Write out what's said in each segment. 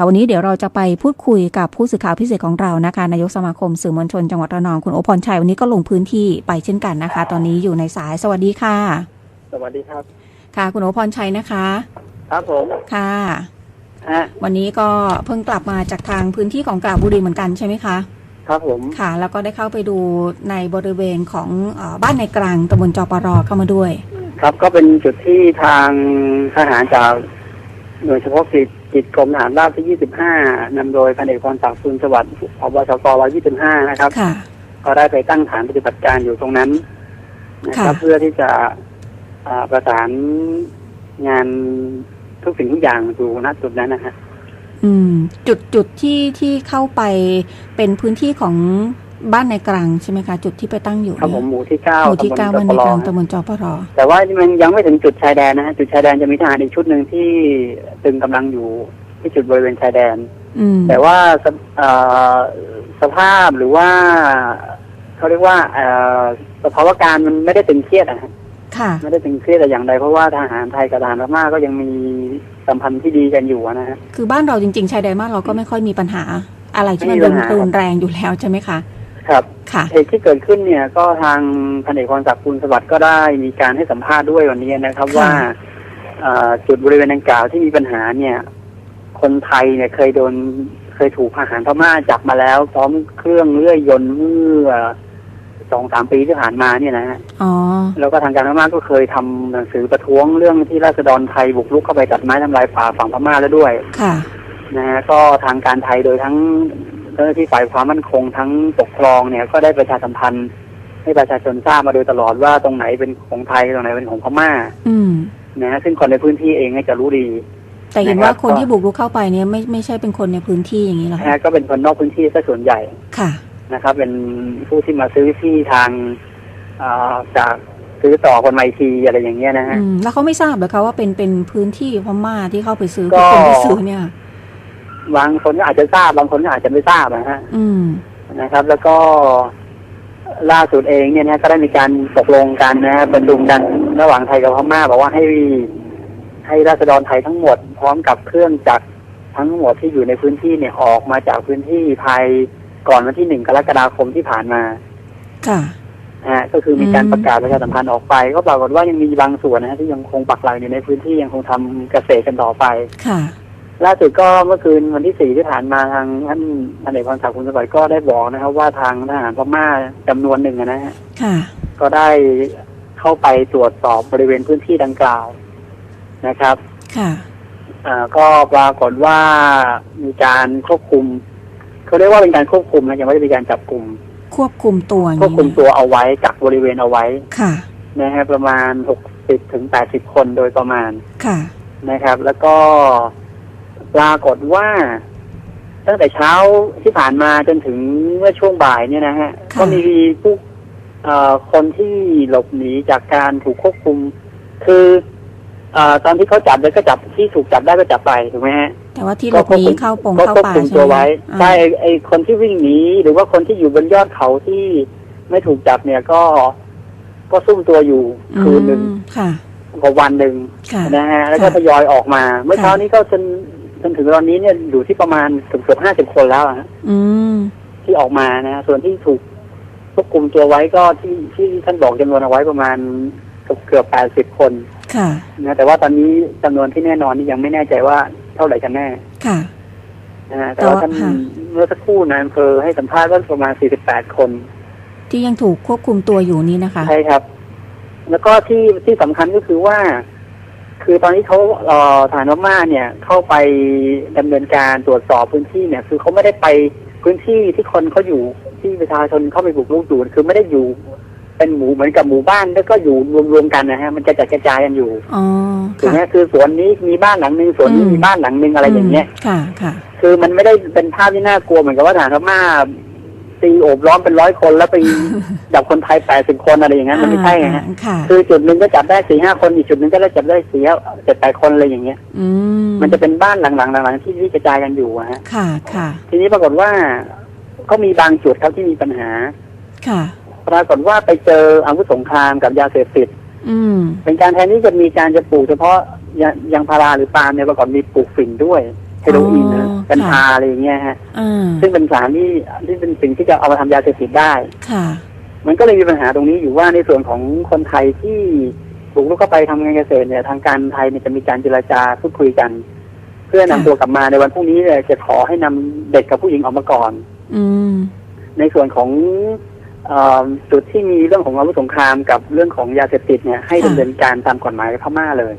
ค่ะวันนี้เดี๋ยวเราจะไปพูดคุยกับผู้สื่อข่าวพิเศษของเรานะคะนายกสมาคมสื่อมวลชนจังหวัดระนองคุณโอพรชัยวันนี้ก็ลงพื้นที่ไปเช่นกันนะคะ ตอนนี้อยู่ในสายสวัสดีค่ะ สวัสดีครับ ค่ะ คุณโอพรชัยนะคะ ครับผมค่ะฮะวันนี้ก็เพิ่งกลับมาจากทางพื้นที่ของกาญบุรีเหมือนกันใช่ไหมคะครับผมค่ะ แล้วก็ได้เข้าไปดูในบริเวณของเออบ้านในกลางตำบลจอปรเข้ามาด้วย ครับก็เป็นจุดที่ทางทหารจากหน่วยเฉพาะกิจ กิจกรมทหารราบที่ 25นำโดยพันเอกพรศักดิ์สุนสวัสดิ์พบชก125 นะครับค่ะก็ได้ไปตั้งฐานปฏิบัติการอยู่ตรงนั้นนะครับค่ะเพื่อที่จะอ่าประสานงานทุกสิ่งทุกอย่างอยู่ณจุดนั้นนะฮะอืมจุดจุดที่ที่เข้าไปเป็นพื้นที่ของ บ้านในกลางใช่ไหมคะ จุดที่ไปตั้งอยู่ครับผมหมู่ที่เก้าหมู่ที่ตำบลเก้าจบ้านปในรกลางฮะตำบลจอปรแต่ว่ามันยังไม่ถึงจุดชายแดนนะฮะจุดชายแดนจะมีทหารอีกชุดหนึ่งที่ตึงกำลังอยู่ที่จุดบริเวณชายแดนอืมแต่ว่าสภเอ่อสภาพหรือว่าเขาเรียกว่าเอ่อสภาวะการมันไม่ได้ตึงเครียดนะฮะค่ะ ไม่ได้ตึงเครียดแต่อย่างใดเพราะว่าทหารไทยกับทหารพม่าก็ยังมีสัมพันธ์ที่ดีกันอยู่นะฮะคือบ้านเราจริงๆชายแดนบ้านเราก็ไม่ค่อยมีปัญหาอะไรที่มันไม่มีปัญหารุนแรงอยู่แล้วใช่ไหมคะ ครับค่ะเหตุที่เกิดขึ้นเนี่ยก็ทางพันเอกพรศักดิ์ภูลสวัสดิ์ก็ได้มีการให้สัมภาษณ์ด้วยวันนี้นะครับค่ะว่าเอ่อจุดบริเวณดังกล่าวที่มีปัญหาเนี่ย คนไทยเนี่ยเคยโดนเคยถูกทหารพม่าจับมาแล้วพร้อมเครื่องเลื่อยยนต์เมื่อสองสามปีที่ผ่านมาเนี่ยนะฮะอ๋อแล้วก็ทางการพม่าก็เคยทำหนังสือประท้วงเรื่องที่ราษฎรไทยบุกรุกเข้าไปตัดไม้ทำลายป่าฝั่งพม่าแล้วด้วย ค่ะ นะฮะก็ทางการไทยโดยทั้งเจ้าหน้าที่ฝ่ายความมั่นคงทั้งปกครองเนี่ยก็ได้ประชาสัมพันธ์ให้ประชาชนทราบมาโดยตลอดว่าตรงไหนเป็นของไทยตรงไหนเป็นของพม่าอืมนะฮะซึ่งคนในพื้นที่เองเนี่ยจะรู้ดี แต่เห็นนะครับว่าคนก็ที่บุกรุกเข้าไปเนี่ยไม่ไม่ใช่เป็นคนในพื้นที่อย่างนี้เหรอนะคะฮะก็เป็นคนนอกพื้นที่ซะส่วนใหญ่ค่ะนะครับ เป็นผู้ที่มาซื้อที่ทางอ่าจากซื้อต่อคนไมทีอะไรอย่างเงี้ยนะฮะอืมแล้วเขาไม่ทราบเหรอคะว่าเป็นเป็นพื้นที่พม่าที่เข้าไปซื้อก็คือคนที่ซื้อเนี่ย บางคนก็อาจจะทราบ บางคนก็อาจจะไม่ทราบนะฮะอืมนะครับ แล้วก็ล่าสุดเองเนี่ยนะก็ได้มีการตกลงกันนะฮะประชุมกันระหว่างไทยกับพม่าบอกว่าให้ให้ราษฎรไทยทั้งหมด พร้อมกับเครื่องจักรทั้งหมดที่อยู่ในพื้นที่เนี่ยออกมาจากพื้นที่ภายก่อนวันที่หนึ่งกรกฎาคมที่ผ่านมา ค่ะนะฮะก็คือมีการอืมประกาศประชาสัมพันธ์ออกไป ก็ปรากฏว่ายังมีบางส่วนนะฮะที่ยังคงปักหลักอยู่ในพื้นที่ยังคงทำเกษตรกันต่อไป ค่ะ ล่าสุดก็เมื่อคืนวันที่สี่ที่ผ่านมาทางท่านพันเอกพรศักดิ์คุณสวัสดิ์ก็ได้บอกนะครับ ว่าทางทหารพม่าจำนวนหนึ่งอะนะฮะค่ะก็ได้เข้าไปตรวจสอบบริเวณพื้นที่ดังกล่าวนะครับ ค่ะอ่าก็ปรากฏว่ามีการควบคุมเขาเรียกว่าเป็นการควบคุมนะยังไม่ได้มีการจับกลุ่มควบคุมตัวอย่างควบนี้คุมนะตัวเอาไว้กักบริเวณเอาไว้ค่ะนะฮะประมาณหกสิบถึงแปดสิบคนโดยประมาณค่ะนะครับ แล้วก็ ปรากฏว่า ตั้งแต่เช้าที่ผ่านมาจนถึงเมื่อช่วงบ่ายเนี่ยนะฮะค่ะก็มีผู้เอ่อคนที่หลบหนีจากการถูกควบคุม คือเอ่อตอนที่เขาจับเลยก็จับที่ถูกจับได้ก็จับไปถูกไหมฮะแต่ว่าที่หลบหนีเข้าปงก็เข้าควบป่าคุมใช่ตัวไหมไว้อ่าใช่ไอ้ไอ้คนที่วิ่งหนีหรือว่าคนที่อยู่บนยอดเขาที่ไม่ถูกจับเนี่ยก็ก็ซุ่มตัวอยู่คืนหนึ่งอืมค่ะกว่าวันหนึ่งค่ะนะฮะแล้วก็ค่ะทยอยออกมา เมื่อค่ะเช้านี้ก็จน จนถึงตอนนี้เนี่ยอยู่ที่ประมาณเกือบเกือบห้าสิบคนแล้วอะฮะอืมที่ออกมานะฮะส่วนที่ถูกควบคุมตัวไว้ก็ที่ที่ท่านบอกจำนวนเอาไว้ประมาณเกือบเกือบแปดสิบคนค่ะนะแต่ว่าตอนนี้จำนวนที่แน่นอนนี่ยังไม่แน่ใจว่าเท่าไหร่กันแน่ค่ะนะฮะแต่ว่าแต่ว่าท่านค่ะเมื่อสักครู่นายอำเภอให้สัมภาษณ์ว่าประมาณสี่สิบแปดคน ที่ยังถูกควบคุมตัวอยู่นี้นะคะใช่ครับ แล้วก็ที่ที่สำคัญก็คือว่า คือตอนนี้เขาเอ่อฐานพม่าเนี่ยเข้าไปดำเนินการตรวจสอบพื้นที่เนี่ย คือเขาไม่ได้ไปพื้นที่ที่คนเขาอยู่ที่ประชาชนเข้าไปบุกรุกอยู่คือไม่ได้อยู่ เป็นหมู่เหมือนกับหมู่บ้านแล้วก็อยู่รวมๆกันนะฮะ มันจะจัดกระจายกันอยู่อ๋อถูกค่ะไหมคือสวนนี้มีบ้านหลังหนึ่งสวนนี้อืมมีบ้านหลังหนึ่งอะไรอย่างเงี้ยมค่ะค่ะ คือมันไม่ได้เป็นภาพที่น่ากลัวเหมือนกับว่าฐานพม่า ตีโอบล้อมเป็นร้อยคนแล้วไปจับคนไทยแปดสิบคนอะไรอย่างนั้นมันไม่ใช่ไงฮะค่ะคือจุดหนึ่งก็จับได้สี่ห้าคนอีกจุดหนึ่งก็ได้จับได้สี่เจ็ดแปดคนอะไรอย่างเงี้ยอืมมันจะเป็นบ้านหลังๆหลังๆที่ที่กระจายกันอยู่อะฮะค่ะค่ะ ทีนี้ปรากฏว่าก็มีบางจุดครับที่มีปัญหา ค่ะปรากฏว่าไปเจออาวุธสงครามกับยาเสพติดอืมเป็นการแทนที่จะมีการจะปลูกเฉพาะยางยางพาราหรือปาล์มเนี่ยปรากฏมีปลูกฝิ่นด้วย เฮโรอีนนะอ๋อกัญชาค่ะอะไรอย่างเงี้ยฮะอ่าซึ่งเป็นสารที่ที่เป็นสิ่งที่จะเอามาทำยาเสพติดได้ค่ะ มันก็เลยมีปัญหาตรงนี้อยู่ว่าในส่วนของคนไทยที่บุกรุกเข้าไปทำงานเกษตรเนี่ย ทางการไทยเนี่ยจะมีการเจรจาพูดคุยกัน เพื่อนำค่ะตัวกลับมาในวันพรุ่งนี้เนี่ยจะขอให้นำเด็กกับผู้หญิงออกมาก่อน อืมในส่วนของเออจุดที่มีเรื่องของอาวุธสงครามกับเรื่องของยาเสพติดเนี่ยให้ค่ะดำเนินการตามกฎหมายพม่าเลย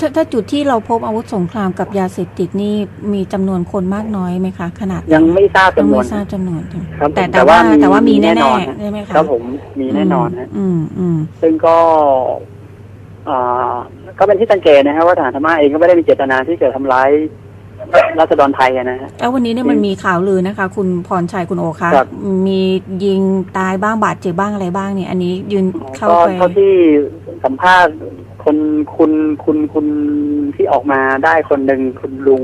ถ้าถ้าจุดที่เราพบอาวุธสงครามกับยาเสพติดนี่มีจำนวนคนมากน้อยไหมคะ ขนาด ยังไม่ทราบยังจำนวไม่นทราบจำนวนครับผมแต่แต่ว่าแต่ว่ามีแน่นอนๆใช่ไหมคะครับผมมีแน่นอนฮะอืมอืมซึ่งก็เอ่อก็เป็นที่สังเกตนะฮะว่าทหารพม่าเองก็ไม่ได้มีเจตนาที่จะทำร้าย รัษฎรไทยอะนะฮะแล้ววันนี้เนี่ยมันมีข่าวลือนะคะ คุณพรชัยคุณโอคะครับมียิงตายบ้างบาดเจ็บบ้างอะไรบ้างเนี่ย อันนี้ยืนเข้าก็ไปเท่าที่สัมภาษณ์คนคุณคุณคุณที่ออกมาได้คนหนึ่งคุณลุง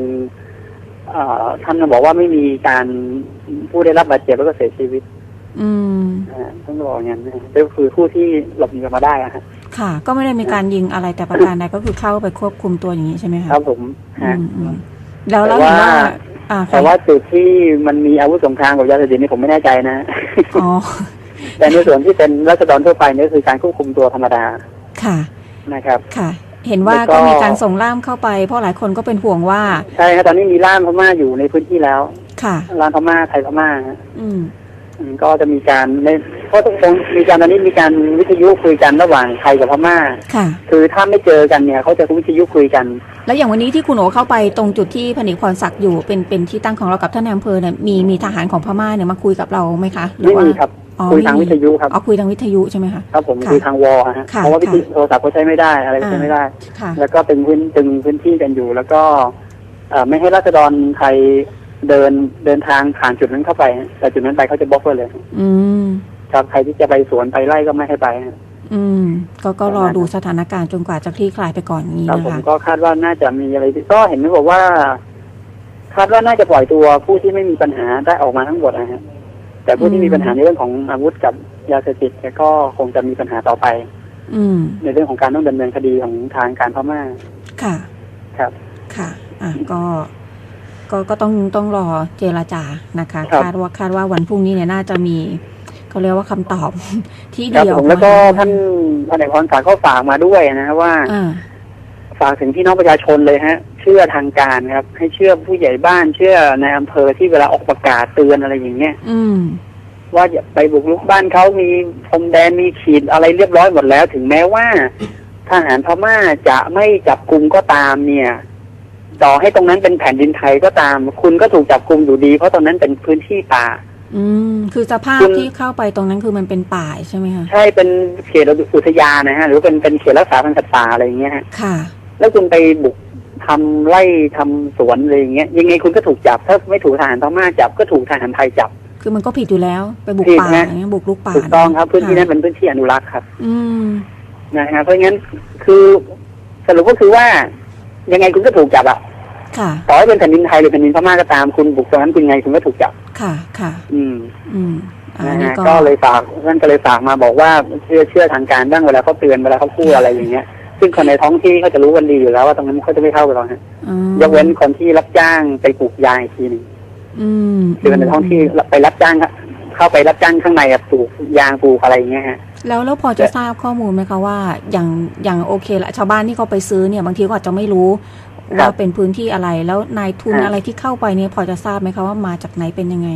เอ่อท่านก็บอกว่าไม่มีการผู้ได้รับบาดเจ็บแล้วก็เสียชีวิต อืมนะฮะต้องบอกอย่างนั้นนะฮะก็คือผู้ที่หลบหนีออกมาได้อะฮะค่ะ ก็ไม่ได้มีการยิงอะไรแต่ประการใดก็คือเข้าไปควบคุมตัวอย่างนี้ใช่ไหมคะครับผมอืฮะมอืม แล้วแล้วแต่เห็นว่า ว่าอ่าแต่ว่าจุดที่มันมีอาวุธสงครามกับยาเสพติดนี่ผมไม่แน่ใจนะ อ๋อ แต่ในส่วนที่เป็นรัษฎรทั่วไปเนี่ยก็คือการควบคุมตัวธรรมดาค่ะ นะครับ ค่ะ เห็นว่าแล้วก็ ก็มีการส่งล่ามเข้าไป เพราะหลายคนก็เป็นห่วงว่า ใช่ครับตอนนี้มีล่ามพม่าอยู่ในพื้นที่แล้วค่ะ ล่ามพม่าไทยพม่าฮะอืมอืม ก็จะมีการในเพราะต้องมีการตอนนี้มีการวิทยุคุยกันระหว่างไทยกับพม่าค่ะ คือถ้าไม่เจอกันเนี่ยเขาจะวิทยุคุยกัน แล้วอย่างวันนี้ที่คุณโอเข้าไปตรงจุดที่พนิกพรศักดิ์อยู่เป็นเป็นที่ตั้งของเรากับท่านนายอำเภอเนี่ยมีมีทหารของพม่าเนี่ยมาคุยกับเราไหมคะหรืไม่ว่ามีครับ อ๋อคุยทางไม่มีวิทยุครับอ๋อคุยทางวิทยุใช่ไหมคะ ครับผมค่ะคุยทางวอลฮะค่ะเพราะว่าวิทยุค่ะโทรศัพท์ก็ใช้ไม่ได้อะไรก็ใช้ไม่ได้ ค่ะ แล้วก็ตึงพื้นตึงพื้นที่กันอยู่ แล้วก็เอ่อไม่ให้ราษฎรไทย เดินเดินทางผ่านจุดนั้นเข้าไปฮะแต่จุดนั้นไปเขาจะบล็อกไว้เลย อืมครับใครที่จะไปสวนไปไล่ก็ไม่ให้ไปฮะอืม ก็ก็รอดูสถานการณ์จนกว่าจะคลี่คลายไปก่อนนี้ครับนะผมคะก็คาดว่าน่าจะมีอะไรที่ก็เห็นไหมบอกว่า คาดว่าน่าจะปล่อยตัวผู้ที่ไม่มีปัญหาได้ออกมาทั้งหมดนะฮะแต่ผู้ที่มีปัญหาในเรื่องของอาวุธกับยาเสพติดเนี่ยก็คงจะมีปัญหาต่อไป อืม ในเรื่องของการต้องดำเนินคดีของทางการพม่าค่ะ ครับ ค่ะ อะก็ ก็ก็ต้องต้องรอเจรจานะคะครับ คาดว่าคาดว่าวันพรุ่งนี้เนี่ยน่าจะมีเขาเรียกว่าคำตอบ ที่ครับเดียวผมแล้วก็ท่านพันเอกพรศักดิ์ก็ฝากมาด้วยนะฮะว่า อ่า ฝากถึงพี่น้องประชาชนเลยฮะ เชื่อทางการครับ ให้เชื่อผู้ใหญ่บ้านเชื่อในอำเภอที่เวลาออกประกาศเตือนอะไรอย่างเงี้ยอืม ว่าอย่าไปบุกรุกบ้านเขามีพรมแดนมีขีดอะไรเรียบร้อยหมดแล้ว ถึงแม้ว่า ทหารพม่าจะไม่จับกลุ่มก็ตามเนี่ย ต่อให้ตรงนั้นเป็นแผ่นดินไทยก็ตาม คุณก็ถูกจับกลุ่มอยู่ดี เพราะตรงนั้นเป็นพื้นที่ป่า อืม คือสภาพคุณที่เข้าไปตรงนั้นคือมันเป็นป่าใช่ไหมคะใช่เป็นเขตอุทยานนะฮะ หรือเป็นเป็นเขตรักษาพันธุ์สัตว์ป่าอะไรอย่างเงี้ยฮะค่ะ แล้วคุณไปบุกทำไร่ทำสวนอะไรอย่างเงี้ยยังไงคุณก็ถูกจับถ้าไม่ถูกทหารพม่าจับก็ถูกทหารไทยจับ คือมันก็ผิดอยู่แล้ว ไปบุกผิดป่านะอย่างเงี้ยบุกลุกป่าถูกต้องครับพื้นที่นั้นค่ะเป็นพื้นที่อนุรักษ์ครับ อืมนะฮะเพราะงั้นคือสรุปก็คือว่า ยังไงคุณก็ถูกจับอะค่ะ ต่อให้เป็นแผ่นดินไทยหรือแผ่นดินพม่าก็ตามคุณบุกตรงนั้นคุณยังไงคุณก็ถูกจับ ค่ะ ค่ะ อืม อืมอันะนนี้ฮะก็ก็เลยฝากท่านก็เลยฝากมาบอกว่าเชื่อเชื่อทางการบ้างเวลาเขาเตือนเวลาเขาพูดอะไรอย่างเงี้ย ซึ่งคนในท้องที่เขาจะรู้กันดีอยู่แล้วว่าตรงนั้นเขาจะไม่เข้าไปหรอกฮะอืมยกเว้นคนที่รับจ้างไปปลูกยางอีกทีหนึงอืมคือคนในท้องที่ไปรับจ้างครับเข้าไปรับจ้างข้างในอะปลูกยางปลูกอะไรอย่างเงี้ยฮะ แล้วแล้วพอจะทราบข้อมูลไหมคะว่าอย่างอย่างโอเคละชาวบ้านที่เขาไปซื้อเนี่ยบางทีก็อาจจะไม่รู้ครัว่าบเป็นพื้นที่อะไร แล้วนายทุนอ่าอะไรที่เข้าไปเนี่ยพอจะทราบไหมคะว่ามาจากไหนเป็นยังไง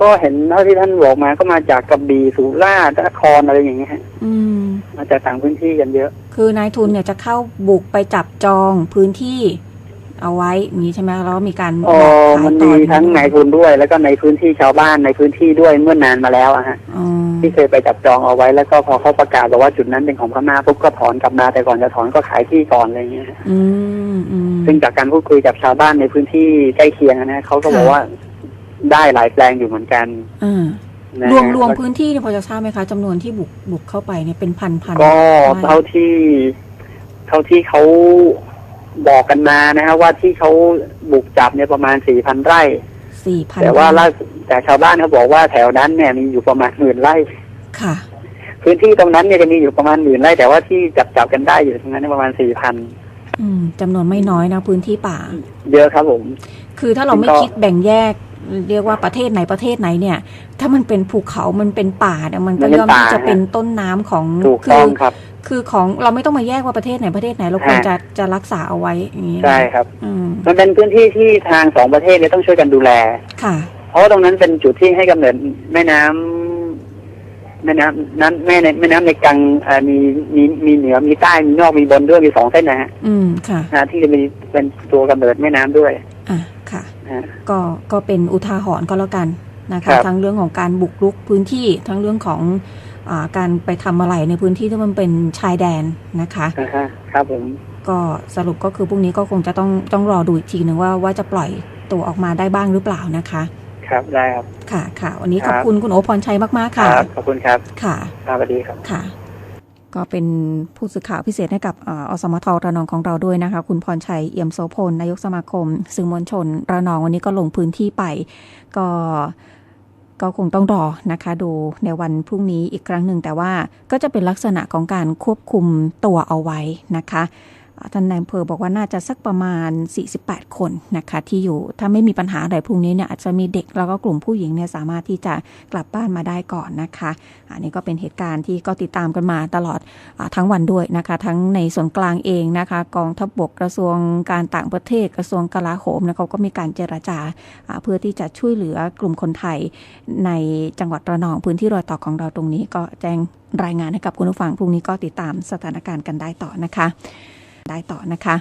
ก็เห็นเท่าที่ท่านบอกมาก็มาจากกระบี่สุราษฎร์นครอะไรอย่างเงี้ยฮะอืมมาจากต่างพื้นที่กันเยอะ คือนายทุนเนี่ยจะเข้าบุกไปจับจองพื้นที่เอาไว้อย่างนี้ใช่ไหมแล้วมีการอ๋อขายมันต่มีอทั้งนายทุนด้วย แล้วก็ในพื้นที่ชาวบ้านในพื้นที่ด้วยเมื่อนานมาแล้วอะฮะอ๋อ ที่เคยไปจับจองเอาไว้ แล้วก็พอเขาประกาศบอกว่าจุดนั้นเป็นของพม่าปุ๊บก็ถอนกลับมาแต่ก่อนจะถอนก็ขายที่ก่อนอะไรเงี้ยฮะอืมอืมซึ่งจากการพูดคุยกับชาวบ้านในพื้นที่ใกล้เคียงนะฮะเขาก็บอกว่าได้หลายแปลงอยู่เหมือนกันอ่านะฮะรวมรวมพื้นที่เนี่ยพอจะทราบไหมคะจำนวนที่บุกบุกเข้าไปเนี่ยเป็นพันพันก็เท่าที่ เท่าที่เขาบอกกันมานะฮะว่าที่เขาบุกจับเนี่ยประมาณสี่พันไร่ สี่พันแต่ว่าล่าสุดแต่ชาวบ้านเขาบอกว่าแถวนั้นเนี่ยมีอยู่ประมาณหมื่นไร่ค่ะ พื้นที่ตรงนั้นเนี่ยจะมีอยู่ประมาณหมื่นไร่แต่ว่าที่จับจับกันได้อยู่ตรงนั้นเนยประมาณสี่พันอืมจำนวนไม่น้อยนะพื้นที่ป่า เยอะครับผม คือถ้าเราไม่ก็คิดแบ่งแยกเรียกว่าประเทศไหนประเทศไหนเนี่ย ถ้ามันเป็นภูเขา มันเป็นป่าเนี่ยมันก็ย่อมที่จะเป็นต้นน้ำของถูกคืต้องครับ คือของเราไม่ต้องมาแยกว่าประเทศไหนประเทศไหนเราควรจะจะรักษาเอาไว้อย่างนี้นะใช่ครับอืมมันเป็นพื้นที่ที่ทางสองประเทศเนี่ยต้องช่วยกันดูแล ค่ะ เพราะว่าตรงนั้นเป็นจุดที่ให้กำเนิดแม่น้ำแม่น้ำนั้นแม่ในแม่น้ำในกังเอ่อมีมีมีเหนือมีใต้มีนอกมีบนด้วยมีสองเส้นนะฮะอืมค่ะนะที่จะมีเป็นตัวกำเนิดแม่น้ำด้วย อะค่ะนะฮะก็ก็เป็นอุทาหรณ์ก็แล้วกันนะครัคะบทั้งเรื่องของการบุกรุกพื้นที่ทั้งเรื่องของอา การไปทำอะไรในพื้นที่ที่มันเป็นชายแดนนะคะนะฮะครับผมก็สรุปก็คือพรุ่งนี้ก็คงจะต้องต้องรอดูอีกทีหนึ่งว่าว่าจะปล่อยตัวออกมาได้บ้างหรือเปล่านะคะ ครับได้ครับค่ะค่ะวันนี้คขรับอบคุณคุณโอพรชัยมากๆคค่ะรับขอบคุณครับค่ะครับสวัสดีครับค่ะ ก็เป็นผู้สื่อข่าวพิเศษให้กับเอ่ออสมทระนองของเราด้วยนะคะ คุณพรชัยเอี่ยมโสพลนายกสมาคม สื่อมวลชนระนองวันนี้ก็ลงพื้นที่ไป ก็ ก็คงต้องรอนะคะดูในวันพรุ่งนี้อีกครั้งหนึ่งแต่ว่าก็จะเป็นลักษณะของการควบคุมตัวเอาไว้นะคะ ท่านนายอำเภอบอกว่าน่าจะสักประมาณ 48 คนนะคะที่อยู่ถ้าไม่มีปัญหาอะไรพรุ่งนี้เนี่ยอาจจะมีเด็กแล้วก็กลุ่มผู้หญิงเนี่ยสามารถที่จะกลับบ้านมาได้ก่อนนะคะอันนี้ก็เป็นเหตุการณ์ที่ก็ติดตามกันมาตลอดอทั้งวันด้วยนะคะทั้งในส่วนกลางเองนะคะกองทัพบกกระทรวงการต่างประเทศกระทรวงกลาโหมนะเขาก็มีการเจรจาอ่าเพื่อที่จะช่วยเหลือกลุ่มคนไทยในจังหวัดระนองพื้นที่รอยต่อของเราตรงนี้ก็แจ้งรายงานให้กับคุณผู้ฟังพรุ่งนี้ก็ติดตามสถานการณ์กันได้ต่อนะคะ ได้ต่อนะคะ